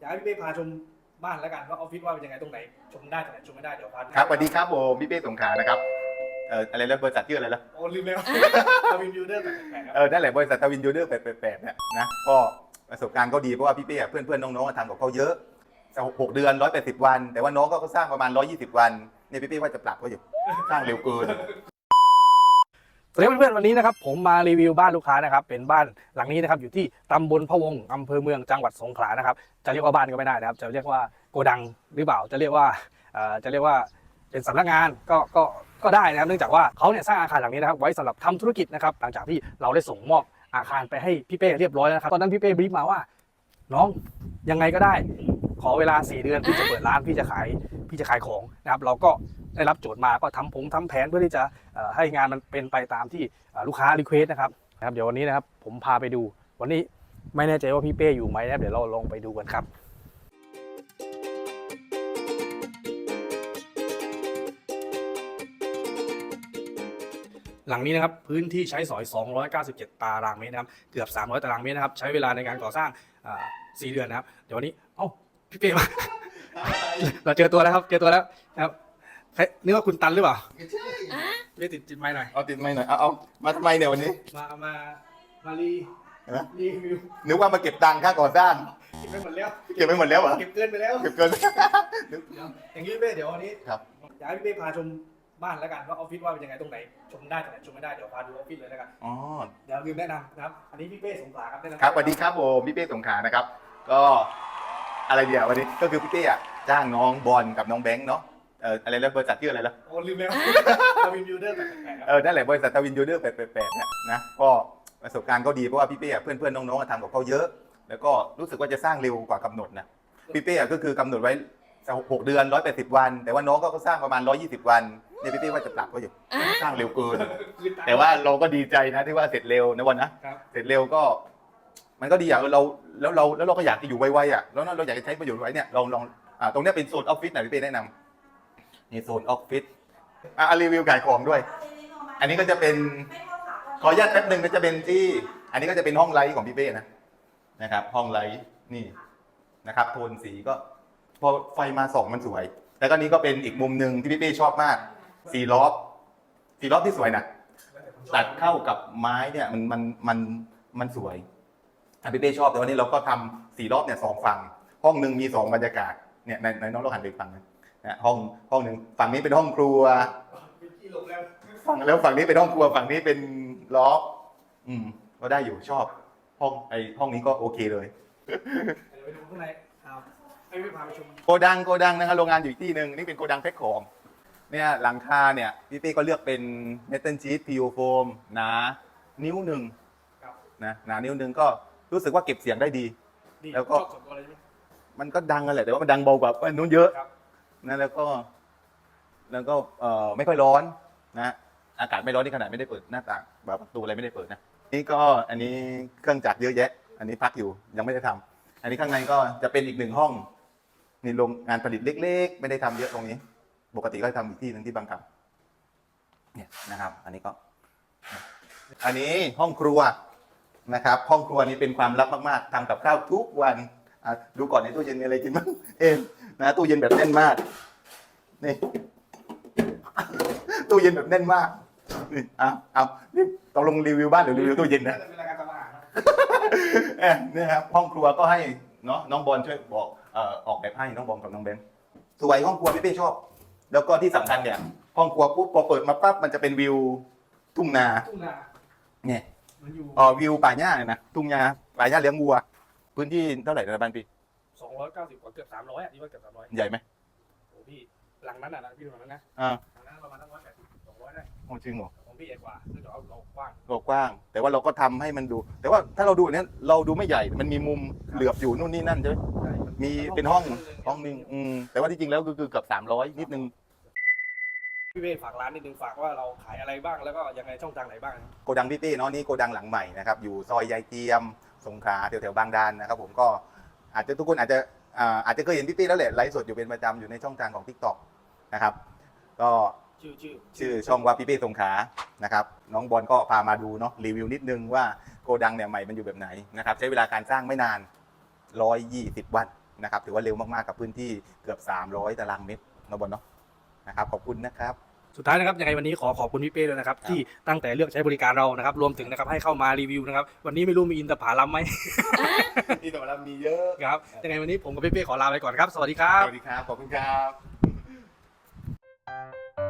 อยากให้พี่เป้พาชมบ้านแล้วกันว่าออฟฟิศว่าเป็นยังไงตรงไหนชมได้ตรงไหนชมไม่ได้เดี๋ยวพาดูครับสวัสดีครับผมพี่เป้สงขลานะครับเอ่ออะไรแล้วบริษัทชื่ออะไรแล้วโอ้ลืมเลยว่าทวินยูเดอร์แปลกๆครับเออนั่นแหละบริษัททวินยูเดอร์แปดๆเนี่ยนะก็ประสบการณ์ก็ดีเพราะว่าพี่เป้อะเพื่อนๆน้องๆทำกับเขาเยอะจะหกเดือนร้อยแปดสิบวัน แต่ว่าน้องก็สร้างประมาณร้อยี่สิบวันเนี่ยพี่เป้ว่าจะปรับก็อยู่สร้างเร็วเกิน สวัสดีเพื่อนๆวันนี้นะครับผมมารีวิวบ้านลูกค้านะครับเป็นบ้านหลังนี้นะครับอยู่ที่ตำบลพะวงอำเภอเมืองจังหวัดสงขลานะครับจะเรียกว่าบ้านก็ไม่ได้นะครับ จะเรียกว่าโกดังหรือเปล่าจะเรียกว่าจะเรียกว่าเป็นสำนักงานก็ก็ก็ได้นะครับ เนื่องจากว่าเขาเนี่ยสร้างอาคารหลังนี้นะครับไว้สำหรับทำธุรกิจนะครับหลังจากที่เราได้ส่งมอบอาคารไปให้พี่เป้เรียบร้อยแล้วครับตอนนั้นพี่เป้บรีฟมาว่า น้องยังไงก็ได้ ขอเวลา 4 เดือนพี่จะเปิดร้านพี่จะขายพี่จะขายของนะครับเราก็ได้รับโจทย์มาก็ทำผงทำแผนเพื่อที่จะเอ่อให้งานมันเป็นไปตามที่เอ่อลูกค้ารีเควสนะครับนะครับเดี๋ยววันนี้นะครับผมพาไปดูวันนี้ไม่แน่ใจว่าพี่เป้อยู่ไหมนะครับเดี๋ยวเราลองไปดูกันครับหลังนี้นะครับพื้นที่ใช้สอย 297 ตารางเมตรนะครับเกือบ 300 ตารางเมตรนะครับใช้เวลาในการก่อสร้างอ่า4เดือนนะครับ เดี๋ยววันนี้ เอ้า พี่เป้มา เราเจอตัวแล้วครับ เจอตัวแล้วนะครับเฮ้ยนึกว่าคุณตันหรือเปล่าไม่ติดจิตไม้หน่อย เอาติดไม่หน่อยเอาเอามาทำไมเนี่ยวันนี้มามามารีฮะรีวิวนึกว่ามาเก็บตังค่าก่อสร้าง เก็บไปหมดแล้ว เก็บไปหมดแล้วเหรอเก็บเกินไปแล้ว เก็บเกิน อย่างนี้พี่เป้เดี๋ยววันนี้ครับ อยากให้พี่เป้พาชมบ้านแล้วกันว่าออฟฟิศว่าเป็นยังไงตรงไหนชมได้ตรงไหนชมไม่ได้เดี๋ยวพาดูออฟฟิศเลยแล้วกันอ๋อเดี๋ยวลืมแนะนำนะครับ อันนี้พี่เป้สงขลาครับแนะนำครับสวัสดีครับผมพี่เป้สงขลานะครับ ก็ อะไรเดียววันนี้ก็คือพี่เป้อะจ้างน้องบอลกับน้องแบงค์เนาะเอออะไรแล้วบริษัทชื่ออะไรแล้ว โอ้ลืมแล้วทวินยูเดอร์แปลกๆครับ เออนั่นแหละบริษัททวินยูเดอร์แปดๆเนี่ยนะ ก็ประสบการณ์ก็ดีเพราะว่าพี่เป้อะเพื่อนๆน้องๆอะทำกับเขาเยอะ แล้วก็รู้สึกว่าจะสร้างเร็วกว่ากำหนดนะ พี่เป้อะก็คือกำหนดไว้หกเดือนร้อยแปดสิบวัน แต่ว่าน้องก็สร้างประมาณร้อยี่สิบวันเนี่ยพี่เป้ว่าจะปรับก็อยู่สร้างเร็วเกิน คือตมแต่ว่าเราก็ดีใจนะที่ว่าเสร็จเร็วนะวันนะ ครับ เสร็จเร็วก็ มันก็ดีอะเราแล้วเราแล้วเราก็อยากจะอยู่ไวๆอะแล้วเราอยากจะใช้ประโยชน์ไว้เนี่ยลองลองอ่าตรงเนี้ยเป็นโซนออฟฟิศไหนพี่เป้แนะนำนี่โซนออฟฟิศอะรีวิวขายของด้วย อันนี้ก็จะเป็นขออนุญาตแป๊บหนึ่งก็จะเป็นที่ อันนี้ก็จะเป็นห้องไลท์ของพี่เป้นะนะครับ ห้องไลท์นี่นะครับโทนสีก็พอไฟมาส่องมันสวย แล้วก็นี้ก็เป็นอีกมุมหนึ่งที่พี่เป้ชอบมาก สีล้อฟสีล้อฟที่สวยนะตัดเข้ากับไม้เนี่ยมันมันมันมันสวย พี่เป้ชอบแต่วันนี้เราก็ทำสี่รอบเนี่ยสองฝั่ง ห้องหนึ่งมีสองบรรยากาศเนี่ยในในน้องเราหันไปอีกฝั่งหนึงนะห้องห้องหนึ่งฝั่งนี้เป็นห้องครัวมีที่หลบแล้วฝั่งแล้วฝั่งนี้เป็นห้องครัวฝั่งนี้เป็นล็อบอืม ก็ได้อยู่ชอบ ห้องไอห้องนี้ก็โอเคเลย เดี๋ยวไปดูข้างในครับให้พี่พาไปชมโกดังโกดังนะครับโรงงานอยู่อีกที่หนึ่งนี่เป็นโกดังแพ็คของเนี่ยหลังคาเนี่ยพี่เป้ก็เลือกเป็นเมทัลชีตพีโอโฟมหนานิ้วหนึ่งครับนะหนานิ้วหนึ่งก็ รู้สึกว่าเก็บเสียงได้ดี ดีแล้วก็ ชอบส่วนตัวเลยใช่ไหม มันก็ดังกันแหละแต่ว่ามันดังเบากว่าอันนู้นเยอะครับ นะแล้วก็แล้วก็เอ่อไม่ค่อยร้อนนะอากาศไม่ร้อนที่ขนาดไม่ได้เปิดหน้าต่างแบบประตูอะไรไม่ได้เปิดนะนี่ก็อันนี้เครื่องจักรเยอะแยะ อันนี้พักอยู่ยังไม่ได้ทำอันนี้ข้างในก็จะเป็นอีกหนึ่งห้องนี่โรงงานผลิตเล็ก ๆ ไม่ได้ทำเยอะตรงนี้ ปกติก็ทำอีกที่หนึ่งที่บางกำเนี่ยนะครับ อันนี้ก็ อันนี้ห้องครัว นะครับห้องครัวนี้เป็นความลับมากๆทำกับข้าวทุกวันอะดูก่อนในตู้เย็นมีอะไรกินบ้างเอ็มนะตู้เย็นแบบแน่นมากนี่ ตู้เย็นแบบแน่นมากนี่เอาเอานี่ต้องลงรีวิวบ้านหรือรีวิวตู้เย็นนะาจะเป็นรายการตลาดนะเอ้ยนี่ครับห้องครัวก็ให้เนาะน้องบอลช่วยบอกเอ่อออกแบบให้น้องบอลกับน้องเบนสวยห้องครัวพี่เป้ชอบ แล้วก็ที่สำคัญเนี่ยห้องครัวปุ๊บพอเปิดมาปั๊บมันจะเป็นวิวทุ่งนาทุ่งนาเนี่ย มันอยู่เอ่อวิวป่าหญ้าเนี่ยนะทุ่งนาป่าหญ้าเลี้ยงวัว พื้นที่เท่าไหร่นะบ้านพี่290กว่าเกือบ300อะที่ว่าเกือบ300ใหญ่ไหมโอ้พี่หลังนั้นอะนะพี่ดูหลังนั้นนะอ่าหลังนั้นประมาณตั้ง180 200ได้โอ้จริงเหรอ ของพี่ใหญ่กว่าเนื่องจากว่าเรากว้าง เรากว้าง แต่ว่าเราก็ทำให้มันดู แต่ว่าถ้าเราดูเนี่ยเราดูไม่ใหญ่มันมีมุมเหลือบอยู่นู่นนี่นั่นใช่ไหมใช่มีเป็นห้องห้องหนึ่งอืมแต่ว่าที่จริงแล้วก็คือเกือบสามร้อยนิดนึง พี่เป้ฝากร้านนิดนึงฝากว่าเราขายอะไรบ้างแล้วก็ยังไงช่องทางไหนบ้างโกดังพี่เป้เนาะนี่โกดังหลังใหม่นะครับอยู่ซอยยายเทียมสงขลาแถวๆบางดานนะครับผมก็อาจจะทุกคนอาจจะอ่าอาจจะเคยเห็นพี่เป้แล้วแหละไลฟ์สดอยู่เป็นประจำอยู่ในช่องทางของ t ิ k t o k นะครับก็ชื่อชื่อชื่อช่องว่าพี่เป้สงขลานะครับน้องบอลก็พามาดูเนาะรีวิวนิดนึงว่าโกดังเนี่ยใหม่มันอยู่แบบไหนนะครับใช้เวลาการสร้างไม่นาน 120 วันนะครับถือว่าเร็วมากๆกับพื้นที่เกือบ 300 ตารางเมตรนะบอลเนาะ นะครับขอบคุณนะครับ สุดท้ายนะครับยังไงวันนี้ขอขอบคุณพี่เป้ด้วยนะครับ ที่ตั้งแต่เลือกใช้บริการเรานะครับ รวมถึงนะครับให้เข้ามารีวิวนะครับ วันนี้ไม่รู้มีอินทผาลัมไหมที่ตำรัำมีเยอะครับยังไงวันนี้ผมกับพี่เป้ขอลาไปก่อนครับ สวัสดีครับ สวัสดีครับ ขอบคุณครับ